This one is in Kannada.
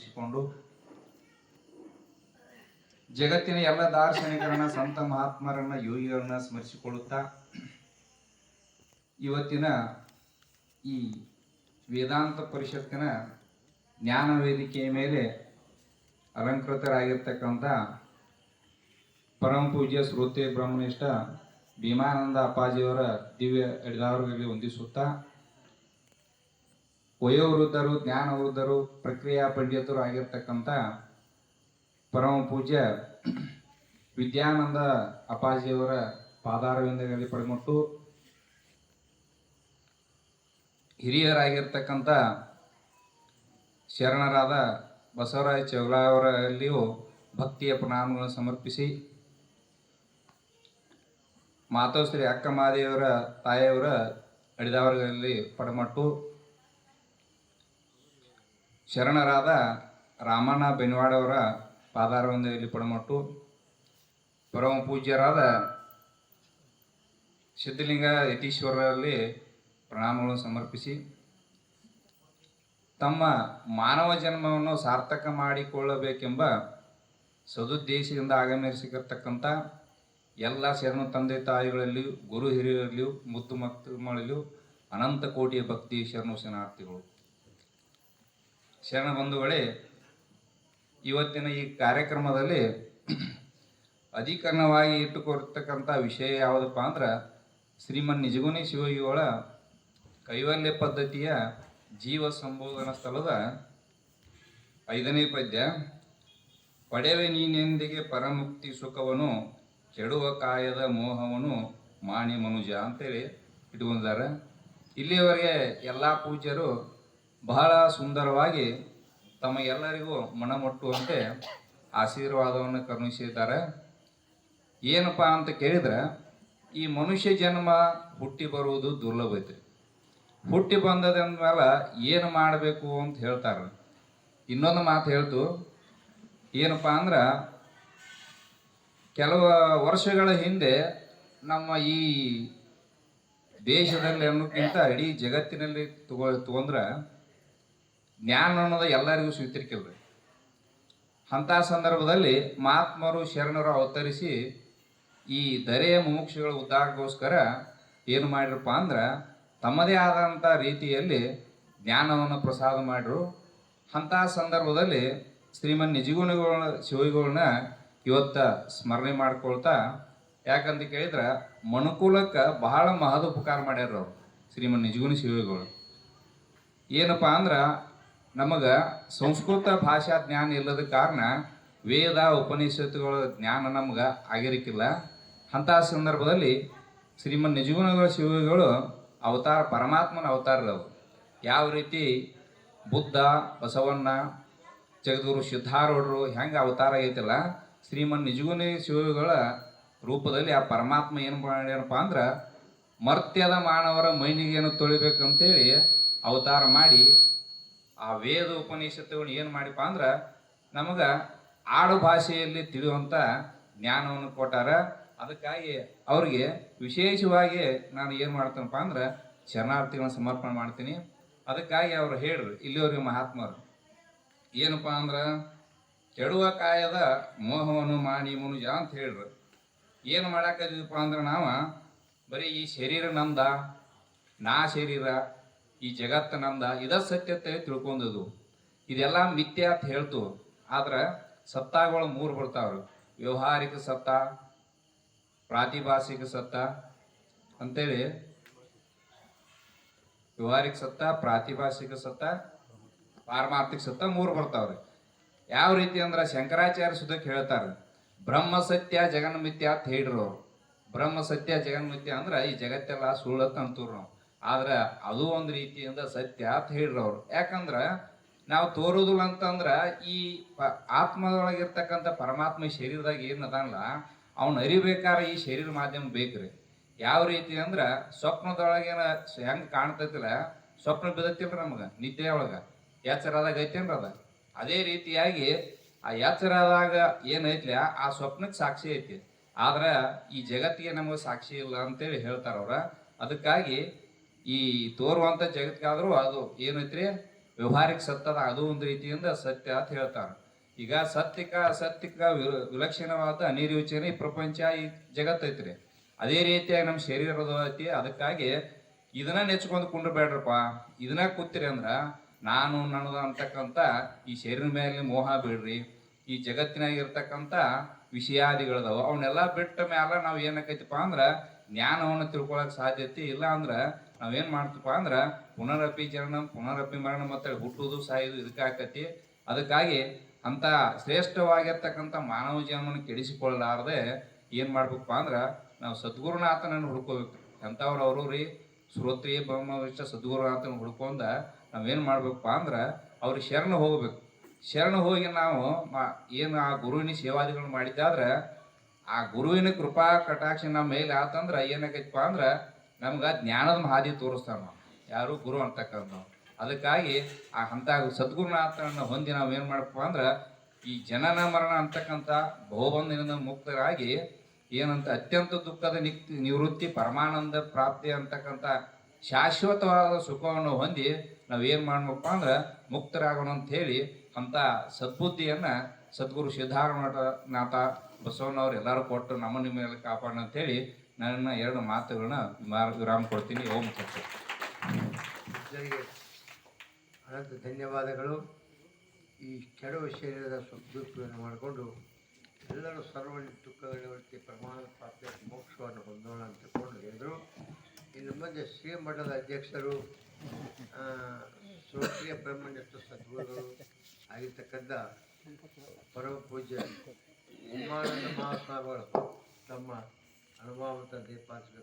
ಸ್ಮರಿಸಿಕೊಂಡು ಜಗತ್ತಿನ ಎಲ್ಲ ದಾರ್ಶನಿಕರನ್ನ, ಸಂತ ಮಹಾತ್ಮರನ್ನ, ಯೋಗಿಗಳನ್ನ ಸ್ಮರಿಸಿಕೊಳ್ಳುತ್ತಾ, ಇವತ್ತಿನ ಈ ವೇದಾಂತ ಪರಿಷತ್ತಿನ ಜ್ಞಾನ ವೇದಿಕೆಯ ಮೇಲೆ ಅಲಂಕೃತರಾಗಿರ್ತಕ್ಕಂಥ ಪರಮ ಪೂಜ್ಯ ಶ್ರೋತೆ ಬ್ರಹ್ಮನಿಷ್ಠ ಭೀಮಾನಂದ ಅಪ್ಪಾಜಿಯವರ ದಿವ್ಯ ಅಡಿದಾವರ್ಗಲ್ಲಿ ಹೊಂದಿಸುತ್ತಾ ವಯೋವೃದ್ಧರು ಜ್ಞಾನವೃದ್ಧರು ಪ್ರಕ್ರಿಯಾ ಪಂಡಿತರು ಆಗಿರ್ತಕ್ಕಂಥ ಪರಮ ಪೂಜ್ಯ ವಿದ್ಯಾನಂದ ಅಪ್ಪಾಜಿಯವರ ಪಾದಾರವಿಂದಗಳಲ್ಲಿ ಪಡೆಮಟ್ಟು ಹಿರಿಯರಾಗಿರ್ತಕ್ಕಂಥ ಶರಣರಾದ ಬಸವರಾಜ ಚೌಲಾವರಲ್ಲಿಯೂ ಭಕ್ತಿಯ ಪ್ರಣಾಮಗಳನ್ನು ಸಮರ್ಪಿಸಿ ಮಾತೋಶ್ರೀ ಅಕ್ಕಮಾದೇವರ ತಾಯಿಯವರ ಅಡಿದಾವರಗಳಲ್ಲಿ ಪಡಮಟ್ಟು ಶರಣರಾದ ರಾಮಣ್ಣ ಬೆನ್ವಾಡವರ ಪಾದಾರವಿಂದದಲ್ಲಿ ಪಡಮಟ್ಟು, ಪರಮ ಪೂಜ್ಯರಾದ ಸಿದ್ಧಲಿಂಗ ಯತೀಶ್ವರರಲ್ಲಿ ಪ್ರಣಾಮಗಳನ್ನು ಸಮರ್ಪಿಸಿ, ತಮ್ಮ ಮಾನವ ಜನ್ಮವನ್ನು ಸಾರ್ಥಕ ಮಾಡಿಕೊಳ್ಳಬೇಕೆಂಬ ಸದುದ್ದೇಶದಿಂದ ಆಗಮಿಸಿರತಕ್ಕಂಥ ಎಲ್ಲ ಶರಣ ತಂದೆ ತಾಯಿಗಳಲ್ಲಿಯೂ, ಗುರು ಹಿರಿಯರಲ್ಲಿಯೂ, ಮುತ್ತು ಮಕ್ಕಳಲ್ಲಿಯೂ ಅನಂತ ಕೋಟಿಯ ಭಕ್ತಿ ಶರಣು ಶರಣಾರ್ಥಿಗಳು. ಶರಣ ಬಂಧುಗಳೇ, ಇವತ್ತಿನ ಈ ಕಾರ್ಯಕ್ರಮದಲ್ಲಿ ಅಧಿಕರಣವಾಗಿ ಇಟ್ಟುಕೊಡ್ತಕ್ಕಂಥ ವಿಷಯ ಯಾವುದಪ್ಪ ಅಂದ್ರೆ, ಶ್ರೀಮನ್ ನಿಜಗುಣಿ ಶಿವಯೋಳ ಕೈವಲ್ಯ ಪದ್ಧತಿಯ ಜೀವ ಸಂಬೋಧನಾ ಸ್ಥಳದ ಐದನೇ ಪದ್ಯ, ಪಡೆವೆ ನೀನೆಂದಿಗೆ ಪರಮುಕ್ತಿ ಸುಖವನ್ನು ಕೆಡುವ ಕಾಯದ ಮೋಹವನ್ನು ಮಾಣಿ ಮನುಜ ಅಂತೇಳಿ ಇಟ್ಕೊಂಡಿದ್ದಾರೆ ಇಲ್ಲಿಯವರೆಗೆ ಎಲ್ಲ ಪೂಜ್ಯರು ಬಹಳ ಸುಂದರವಾಗಿ ತಮ್ಮ ತಮಗೆಲ್ಲರಿಗೂ ಮನಮುಟ್ಟುವಂತೆ ಆಶೀರ್ವಾದವನ್ನು ಕರುಣಿಸಿದ್ದಾರೆ. ಏನಪ್ಪ ಅಂತ ಕೇಳಿದ್ರೆ, ಈ ಮನುಷ್ಯ ಜನ್ಮ ಹುಟ್ಟಿ ಬರುವುದು ದುರ್ಲಭ ಹುಟ್ಟಿ ಬಂದದಂದ್ಮೇಲೆ ಏನು ಮಾಡಬೇಕು ಅಂತ ಹೇಳ್ತಾರೆ. ಇನ್ನೊಂದು ಮಾತು ಹೇಳ್ತು, ಏನಪ್ಪ ಅಂದ್ರೆ, ಕೆಲವು ವರ್ಷಗಳ ಹಿಂದೆ ನಮ್ಮ ಈ ದೇಶದಲ್ಲಿ ಅನ್ನೋಕ್ಕಿಂತ ಇಡೀ ಜಗತ್ತಿನಲ್ಲಿ ತಗೋ ತಗೊಂಡ್ರೆ ಜ್ಞಾನ ಅನ್ನೋದು ಎಲ್ಲರಿಗೂ ಸ್ವೀಕರಿಕಿಲ್ರಿ ಅಂಥ ಸಂದರ್ಭದಲ್ಲಿ ಮಹಾತ್ಮರು ಶರಣರು ಅವತರಿಸಿ ಈ ದರೆಯ ಮುಮುಕ್ಷಗಳ ಉದ್ದಾರಕ್ಕೋಸ್ಕರ ಏನು ಮಾಡಿರಪ್ಪ ಅಂದ್ರೆ ತಮ್ಮದೇ ಆದಂಥ ರೀತಿಯಲ್ಲಿ ಜ್ಞಾನವನ್ನು ಪ್ರಸಾದ ಮಾಡಿರು. ಅಂತಹ ಸಂದರ್ಭದಲ್ಲಿ ಶ್ರೀಮನ್ ನಿಜಗುಣಿಗಳ ಶಿವಗಳನ್ನ ಇವತ್ತ ಸ್ಮರಣೆ ಮಾಡ್ಕೊಳ್ತಾ, ಯಾಕಂತ ಕೇಳಿದ್ರೆ ಮನುಕುಲಕ್ಕೆ ಬಹಳ ಮಹದ ಉಪಕಾರ ಮಾಡ್ಯಾರ ಅವರು ಶ್ರೀಮನ್ ನಿಜಗುಣಿ ಶಿವಗಳು ಏನಪ್ಪ ಅಂದ್ರೆ ನಮಗೆ ಸಂಸ್ಕೃತ ಭಾಷಾ ಜ್ಞಾನ ಇಲ್ಲದ ಕಾರಣ ವೇದ, ಉಪನಿಷತ್ತುಗಳ ಜ್ಞಾನ ನಮ್ಗೆ ಆಗಿರಕ್ಕಿಲ್ಲ ಅಂತಹ ಸಂದರ್ಭದಲ್ಲಿ ಶ್ರೀಮನ್ ನಿಜಗುಣಗಳ ಶಿವಗಳು ಅವತಾರ, ಪರಮಾತ್ಮನ ಅವತಾರದವು ಯಾವ ರೀತಿ ಬುದ್ಧ, ಬಸವಣ್ಣ, ಜಗದ್ಗುರು ಸಿದ್ಧಾರೂಢರು ಹೆಂಗೆ ಅವತಾರ ಐತಲ್ಲ ಶ್ರೀಮನ್ ನಿಜಗುಣಿ ಶಿವಗಳ ರೂಪದಲ್ಲಿ ಆ ಪರಮಾತ್ಮ ಏನು ಮಾಡ್ಯಾನಪ್ಪ ಅಂದ್ರೆ ಮರ್ತ್ಯದ ಮಾನವರ ಮೈನಿಗೆ ಏನು ತೊಳಿಬೇಕಂತೇಳಿ ಅವತಾರ ಮಾಡಿ ಆ ವೇದ ಉಪನಿಷತ್ತುಗಳು ಏನು ಮಾಡಿಪ್ಪ ಅಂದ್ರೆ ನಮಗೆ ಆಡು ಭಾಷೆಯಲ್ಲಿ ತಿಳಿಯುವಂಥ ಜ್ಞಾನವನ್ನು ಕೊಟ್ಟಾರ. ಅದಕ್ಕಾಗಿ ಅವ್ರಿಗೆ ವಿಶೇಷವಾಗಿ ನಾನು ಏನು ಮಾಡ್ತೇನಪ್ಪ ಅಂದ್ರೆ ಶರಣಾರ್ಥಿಗಳನ್ನು ಸಮರ್ಪಣೆ ಮಾಡ್ತೀನಿ. ಅದಕ್ಕಾಗಿ ಅವರು ಹೇಳ್ರಿ ಇಲ್ಲಿವರೆಗೆ ಮಹಾತ್ಮರು. ಏನಪ್ಪ ಅಂದ್ರೆ ಕೆಡುವ ಕಾಯದ ಮೋಹವನ್ನು ಮಾಣಿ ಮನುಜ ಅಂತ ಹೇಳ್ರು. ಏನು ಮಾಡಾಕದಿಪ್ಪ ಅಂದ್ರೆ ನಾವು ಬರೀ ಈ ಶರೀರ ನಂದ ನಾ ಶರೀರ ಈ ಜಗತ್ತು ನಂದ ಇದ ಸತ್ಯತೆ ತಿಳ್ಕೊಂಡದು ಇದೆಲ್ಲ ಮಿಥ್ಯ ಅಂತ ಹೇಳ್ತು. ಆದ್ರೆ ಸತ್ತಾಗಳು ಮೂರು ಬರ್ತಾವ್ರಿ. ವ್ಯವಹಾರಿಕ ಸತ್ತ, ಪ್ರಾತಿಭಾಸಿಕ ಸತ್ತ, ಅಂತೇಳಿ ವ್ಯವಹಾರಿಕ ಸತ್ತ, ಪ್ರಾತಿಭಾಸಿಕ ಸತ್ತ, ಪಾರಮಾರ್ಥಿಕ ಸತ್ತ ಮೂರು ಬರ್ತಾವ್ರಿ. ಯಾವ ರೀತಿ ಅಂದ್ರೆ ಶಂಕರಾಚಾರ್ಯ ಸುದಕ್ಕೆ ಹೇಳ್ತಾರೆ ಬ್ರಹ್ಮ ಸತ್ಯ ಜಗನ್ಮಿತ್ಯ ಅಂತ ಹೇಳಿರು ಬ್ರಹ್ಮ ಸತ್ಯ ಜಗನ್ಮಿತ್ಯ ಅಂದ್ರೆ ಈ ಜಗತ್ತೆಲ್ಲ ಸುಳ್ಳತ್ತ ಅಂತೀವ್ರು ನಾವು. ಆದ್ರೆ ಅದು ಒಂದು ರೀತಿಯಿಂದ ಸತ್ಯ ಅಂತ ಹೇಳಿರೋ ಅವ್ರು. ಯಾಕಂದ್ರೆ ನಾವು ತೋರುದಿಲ್ಲ ಅಂತಂದ್ರೆ ಈ ಪ ಆತ್ಮದೊಳಗಿರ್ತಕ್ಕಂಥ ಪರಮಾತ್ಮ ಶರೀರದಾಗ ಏನು ಅದಲ್ಲ ಅವ್ನ ಅರಿಬೇಕಾದ್ರೆ ಈ ಶರೀರ ಮಾಧ್ಯಮ ಬೇಕ್ರಿ. ಯಾವ ರೀತಿ ಅಂದ್ರೆ ಸ್ವಪ್ನದೊಳಗೇನ ಹೆಂಗೆ ಕಾಣ್ತೈತಿಲ್ಲ, ಸ್ವಪ್ನ ಬಿದತ್ತಿಲ್ರಿ ನಮಗೆ ನಿದ್ದೆ ಒಳಗೆ. ಎಚ್ಚರದಾಗ ಐತೇನ್ರಿ ಅದ? ಅದೇ ರೀತಿಯಾಗಿ ಆ ಎಚ್ಚರದಾಗ ಏನೈತ್ಲ ಆ ಸ್ವಪ್ನಕ್ಕೆ ಸಾಕ್ಷಿ ಐತಿ. ಆದ್ರೆ ಈ ಜಗತ್ತಿಗೆ ನಮಗೆ ಸಾಕ್ಷಿ ಇಲ್ಲ ಅಂತೇಳಿ ಹೇಳ್ತಾರ ಅವ್ರ ಅದಕ್ಕಾಗಿ ಈ ತೋರುವಂಥ ಜಗತ್ತಿಗಾದ್ರೂ ಅದು ಏನೈತ್ರಿ? ವ್ಯವಹಾರಿಕ ಸತ್ತದ, ಅದು ಒಂದು ರೀತಿಯಿಂದ ಸತ್ಯ ಅಂತ ಹೇಳ್ತಾರೆ. ಈಗ ಸತ್ಯಕ, ಅಸತ್ಯಕ ವಿಲಕ್ಷಣವಾದ ಅನಿರ್ವಚನೆ ಈ ಪ್ರಪಂಚ, ಈ ಜಗತ್ತೈತ್ರಿ ಅದೇ ರೀತಿಯಾಗಿ ನಮ್ಮ ಶರೀರದ ಐತಿ. ಅದಕ್ಕಾಗಿ ಇದನ್ನ ನೆಚ್ಕೊಂಡು ಕುಂಡ್ರಬೇಡ್ರಪ್ಪ. ಇದನ್ನ ಕೂತಿರಿ ಅಂದ್ರ ನಾನು, ನನ್ನದು ಅಂತಕ್ಕಂಥ ಈ ಶರೀರ ಮೇಲೆ ಮೋಹ ಬಿಡ್ರಿ. ಈ ಜಗತ್ತಿನಾಗ ಇರ್ತಕ್ಕಂಥ ವಿಷಯಾದಿಗಳದಾವ. ಅವನ್ನೆಲ್ಲ ಬಿಟ್ಟ ಮ್ಯಾಲ ನಾವು ಏನಕ್ಕೈತಿಪ್ಪ ಅಂದ್ರ ಜ್ಞಾನವನ್ನು ತಿಳ್ಕೊಳಕ್ ಸಾಧ್ಯತೆ ಇಲ್ಲ ಅಂದ್ರೆ ನಾವೇನ್ ಮಾಡ್ತೀವಪ್ಪ ಅಂದ್ರೆ ಪುನರಪಿ ಜನನ ಪುನರಪಿ ಮರಣ ಮತ್ತೆ ಹುಟ್ಟುವುದು ಸಾಯುದು ಇದಕ್ಕಾಕತಿ ಅದಕ್ಕಾಗಿ ಅಂತ ಶ್ರೇಷ್ಠವಾಗಿರ್ತಕ್ಕಂಥ ಮಾನವ ಜನ್ಮನ ಕೆಡಿಸಿಕೊಳ್ಳಲಾರದೆ ಏನ್ ಮಾಡ್ಬೇಕಪ್ಪ ಅಂದ್ರೆ ನಾವು ಸದ್ಗುರುನಾಥನನ್ನು ಹುಡ್ಕೋಬೇಕು. ಎಂಥವ್ರು ಅವರು ರೀ? ಶ್ರೋತ್ರಿಯ ಬ್ರಹ್ಮವಿಷ್ಟ ಸದ್ಗುರುನಾಥನ ಹುಡ್ಕೊಂಡ ನಾವೇನು ಮಾಡ್ಬೇಕಪ್ಪ ಅಂದ್ರೆ ಅವ್ರ ಶರಣ ಹೋಗ್ಬೇಕು. ಶರಣ ಹೋಗಿ ನಾವು ಮಾ- ಏನು ಆ ಗುರುವಿನ ಸೇವಾದಿಗಳನ್ನ ಮಾಡಿದ್ದಾದ್ರೆ ಆ ಗುರುವಿನ ಕೃಪಾ ಕಟಾಕ್ಷ ನಮ್ಮ ಮೇಲೆ ಆತಂದ್ರ ಏನಾಗೈತಪ್ಪ ಅಂದ್ರ ನಮ್ಗ ಜ್ಞಾನದ ಹಾದಿ ತೋರಿಸ್ತಾನ ಯಾರು ಗುರು ಅಂತಕ್ಕಂಥ ಅದಕ್ಕಾಗಿ ಆ ಅಂತ ಸದ್ಗುರುನಾಥನ ಹೊಂದಿ ನಾವು ಏನ್ ಮಾಡಪ್ಪ ಅಂದ್ರ ಈ ಜನನ ಮರಣ ಅಂತಕ್ಕಂಥ ಬಹುಬಂಧದಿಂದ ಮುಕ್ತರಾಗಿ ಏನಂತ ಅತ್ಯಂತ ದುಃಖದ ನಿಕ್ತಿ ನಿವೃತ್ತಿ ಪರಮಾನಂದ ಪ್ರಾಪ್ತಿ ಅಂತಕ್ಕಂಥ ಶಾಶ್ವತವಾದ ಸುಖವನ್ನು ಹೊಂದಿ ನಾವೇನು ಮಾಡ್ಬೇಕಪ್ಪ ಅಂದ್ರೆ ಮುಕ್ತರಾಗೋಣ ಅಂತ ಹೇಳಿ ಅಂತ ಸದ್ಬುದ್ಧಿಯನ್ನ ಸದ್ಗುರು ಸಿದ್ಧಾರೂಢನಾಥ ಬಸವಣ್ಣವ್ರು ಎಲ್ಲರೂ ಕೊಟ್ಟು ನಮ್ಮ ನಿಮ್ಮ ಮೇಲೆ ಕಾಪಾಡೋಣ ಅಂತೇಳಿ ನನ್ನ ಎರಡು ಮಾತುಗಳನ್ನ ವಿರಾಮ ಕೊಡ್ತೀನಿ. ಓಂ ಸತ್ಯ. ಅನಂತ ಧನ್ಯವಾದಗಳು. ಈ ಕೆಡವು ಶರೀರದ ದುಃಖವನ್ನು ಮಾಡಿಕೊಂಡು ಎಲ್ಲರೂ ಸರ್ವ ದುಃಖಗಳಿಗೆ ಪ್ರಮಾಣ ಪ್ರಾಪ್ತಿಯ ಮೋಕ್ಷವನ್ನು ಹೊಂದೋಣ ಅಂತ ಕೊಂಡು ಹೇಳಿದರು. ಇನ್ನು ಮುಂದೆ ಶ್ರೀಮಠದ ಅಧ್ಯಕ್ಷರು ಶ್ರೋತ್ರಿಯ ಬ್ರಹ್ಮಣ್ಯ ಸದ್ಗುರುಗಳು ಆಗಿರ್ತಕ್ಕಂಥ ಪರಮ ಪೂಜ್ಯ కుమారుడు మహాసాగర్ తమ అనుభవంతో దీపాల్సిన